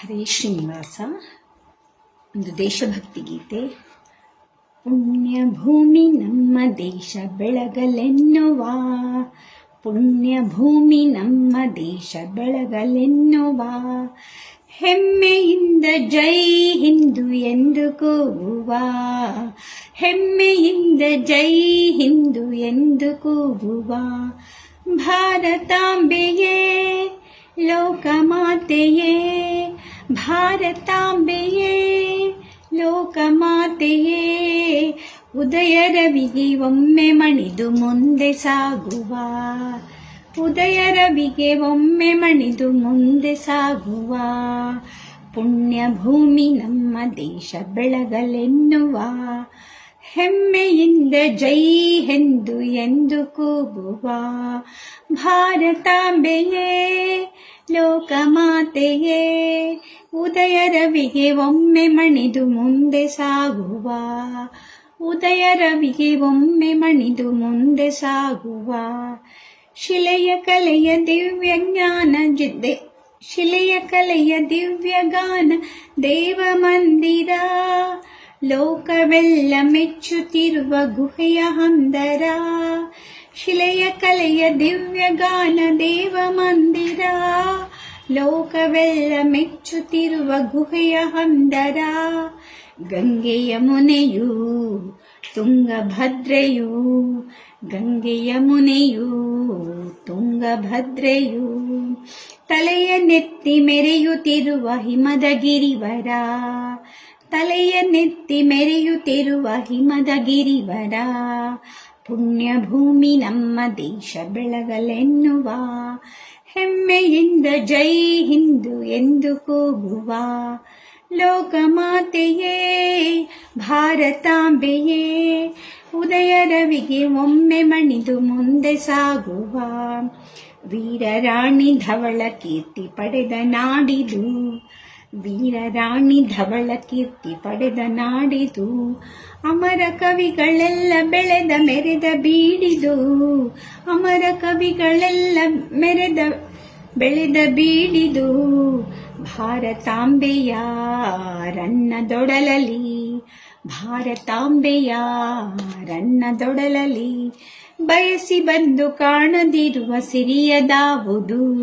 ಹರೇ ಶ್ರೀನಿವಾಸ. ಒಂದು ದೇಶಭಕ್ತಿ ಗೀತೆ. ಪುಣ್ಯ ಭೂಮಿ ನಮ್ಮ ದೇಶ ಬೆಳಗಲೆನ್ನುವ. ಪುಣ್ಯ ಭೂಮಿ ನಮ್ಮ ದೇಶ ಬೆಳಗಲೆನ್ನುವ. ಹೆಮ್ಮೆಯಿಂದ ಜೈ ಹಿಂದು ಎಂದು ಕೂಗುವ. ಹೆಮ್ಮೆಯಿಂದ ಜೈ ಹಿಂದು ಎಂದು ಕೂಗುವ. ಭಾರತಾಂಬೆಯೇ, ಲೋಕಮಾತೆಯೇ ಭಾರತಾಂಬೆಯೇ, ಲೋಕಮಾತೆಯೇ ಉದಯ ರವಿಗೆ ಒಮ್ಮೆ ಮಣಿದು ಮುಂದೆ ಸಾಗುವ. ಉದಯ ರವಿಗೆ ಒಮ್ಮೆ ಮಣಿದು ಮುಂದೆ ಸಾಗುವ. ಪುಣ್ಯ ಭೂಮಿ ನಮ್ಮ ದೇಶ ಬೆಳಗಲೆನ್ನುವ. ಹೆಮ್ಮೆಯಿಂದ ಜೈ ಎಂದು ಎಂದು ಕೂಗುವ. ಭಾರತಾಂಬೆಯೇ, ಲೋಕಮಾತೆಯೇ ಉದಯ ರವಿಗೆ ಒಮ್ಮೆ ಮಣಿದು ಮುಂದೆ ಸಾಗುವ. ಉದಯ ರವಿಗೆ ಒಮ್ಮೆ ಮಣಿದು ಮುಂದೆ ಸಾಗುವ. ಶಿಲೆಯ ಕಲೆಯ ದಿವ್ಯ ಜ್ಞಾನ ಜಿದ್ದೆ. ಶಿಲೆಯ ಕಲೆಯ ದಿವ್ಯ ಗಾನ ದೇವ ಮಂದಿರ. ಲೋಕವೆಲ್ಲ ಮೆಚ್ಚುತ್ತಿರುವ ಗುಹೆಯ ಹಂದರ. ಶಿಲೆಯ ಕಲೆಯ ದಿವ್ಯ ಗಾನ ದೇವ ಮಂದಿರ. ಲೋಕವೆಲ್ಲ ಮೆಚ್ಚುತ್ತಿರುವ ಗುಹೆಯ ಹಂದರ, ಗಂಗೆಯ ಮುನೆಯೂ, ತುಂಗಭದ್ರೆಯೂ, ಗಂಗೆಯ ಮುನೆಯೂ, ತುಂಗಭದ್ರೆಯೂ. ತಲೆಯ ನೆತ್ತಿ ಮೆರೆಯುತ್ತಿರುವ ಹಿಮದ ಗಿರಿವರ ತಲೆಯ ನೆತ್ತಿ ಮೆರೆಯುತ್ತಿರುವ ಹಿಮದ ಗಿರಿವರ ಪುಣ್ಯ ಭೂಮಿ ನಮ್ಮ ದೇಶ ಬೆಳಗಲೆನ್ನುವ ಹೆಮ್ಮೆಯಿಂದ ಜೈ ಹಿಂದು ಎಂದು ಕೂಗುವ ಲೋಕಮಾತೆಯೇ, ಭಾರತಾಂಬೆಯೇ, ಉದಯ ರವಿಗೆ ಒಮ್ಮೆ ಮಣಿದು ಮುಂದೆ ಸಾಗುವ ವೀರರಾಣಿ ಧವಳ ಕೀರ್ತಿ ಪಡೆದ ನಾಡಿದು, ವೀರರಾಣಿ ಧವಳ ಕೀರ್ತಿ ಪಡೆದ ನಾಡಿದು, ಅಮರ ಕವಿಗಳೆಲ್ಲ ಬೆಳೆದ ಮೆರೆದ ಬೀಡಿದು, ಅಮರ ಕವಿಗಳೆಲ್ಲ ಮೆರೆದ ಬೆಳೆದ ಬೀಡಿದು ಭಾರತಾಂಬೆಯ ರನ್ನದೊಡಲಲಿ ಭಾರತಾಂಬೆಯ ರನ್ನದೊಡಲಲಿ. ಬಯಸಿ ಬಂದು ಕಾಣದಿರುವ ಸಿರಿಯದಾವುದು,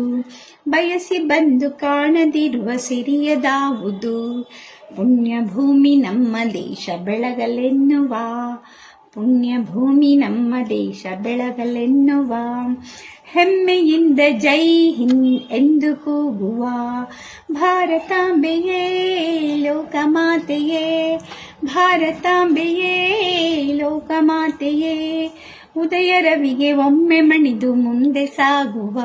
ಬಯಸಿ ಬಂದು ಕಾಣದಿರುವ ಸಿರಿಯದಾವುದು. ಪುಣ್ಯ ಭೂಮಿ ನಮ್ಮ ದೇಶ ಬೆಳಗಲೆನ್ನುವ ಪುಣ್ಯ ಭೂಮಿ ನಮ್ಮ ದೇಶ ಬೆಳಗಲೆನ್ನುವ. ಹೆಮ್ಮೆಯಿಂದ ಜೈ ಹಿಂದ್ ಎಂದು ಕೂಗುವ ಭಾರತಾಂಬೆಯೇ, ಲೋಕಮಾತೆಯೇ. ಭಾರತಾಂಬೆಯೇ, ಲೋಕಮಾತೆಯೇ. ಉದಯ ರವಿಗೆ ಒಮ್ಮೆ ಮಣಿದು ಮುಂದೆ ಸಾಗುವ.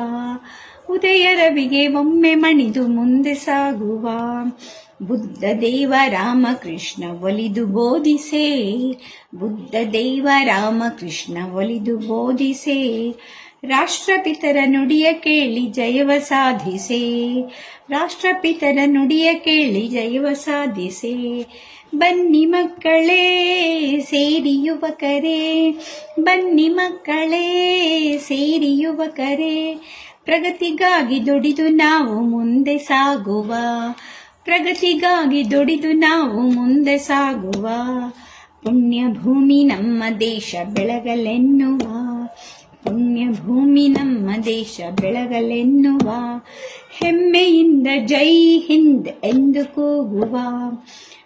ಉದಯ ರವಿಗೆ ಒಮ್ಮೆ ಮಣಿದು ಮುಂದೆ ಸಾಗುವ. ಬುದ್ಧ ದೇವ ರಾಮಕೃಷ್ಣ ಒಲಿದು ಬೋಧಿಸೆ. ಬುದ್ಧ ದೇವ ರಾಮಕೃಷ್ಣ ಒಲಿದು ಬೋಧಿಸೆ. ರಾಷ್ಟ್ರಪಿತರ ನುಡಿಯ ಕೇಳಿ ಜಯವ ಸಾಧಿಸಿ. ರಾಷ್ಟ್ರಪಿತರ ನುಡಿಯ ಕೇಳಿ ಜಯವ ಸಾಧಿಸಿ. ಬನ್ನಿ ಮಕ್ಕಳೇ, ಸೇರಿ ಯುವಕರೇ. ಬನ್ನಿ ಮಕ್ಕಳೇ, ಸೇರಿ ಯುವಕರೇ. ಪ್ರಗತಿಗಾಗಿ ದುಡಿದು ನಾವು ಮುಂದೆ ಸಾಗುವ. ಪ್ರಗತಿಗಾಗಿ ದುಡಿದು ನಾವು ಮುಂದೆ ಸಾಗುವ. ಪುಣ್ಯ ಭೂಮಿ ನಮ್ಮ ದೇಶ ಬೆಳಗಲೆನ್ನುವ. ಪುಣ್ಯ ಭೂಮಿ ನಮ್ಮ ದೇಶ ಬೆಳಗಲೆನ್ನುವ. ಹೆಮ್ಮೆಯಿಂದ ಜೈ ಹಿಂದ್ ಎಂದು ಕೂಗುವ.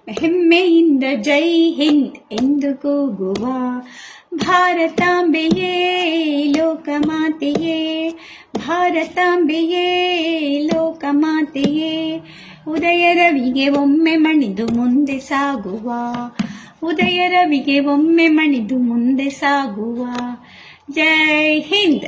ಹೆಮ್ಮೆಯಿಂದ ಜೈ ಹಿಂದ್ ಎಂದು ಕೂಗುವ. ಭಾರತಾಂಬೆಯೇ, ಲೋಕಮಾತೆಯೇ. ಭಾರತಾಂಬೆಯೇ, ಲೋಕಮಾತೆಯೇ. ಉದಯ ರವಿಗೆ ಒಮ್ಮೆ ಮಣಿದು ಮುಂದೆ ಸಾಗುವ. ಉದಯ ರವಿಗೆ ಒಮ್ಮೆ ಮಣಿದು ಮುಂದೆ ಸಾಗುವ. ಜೈ ಹಿಂದ್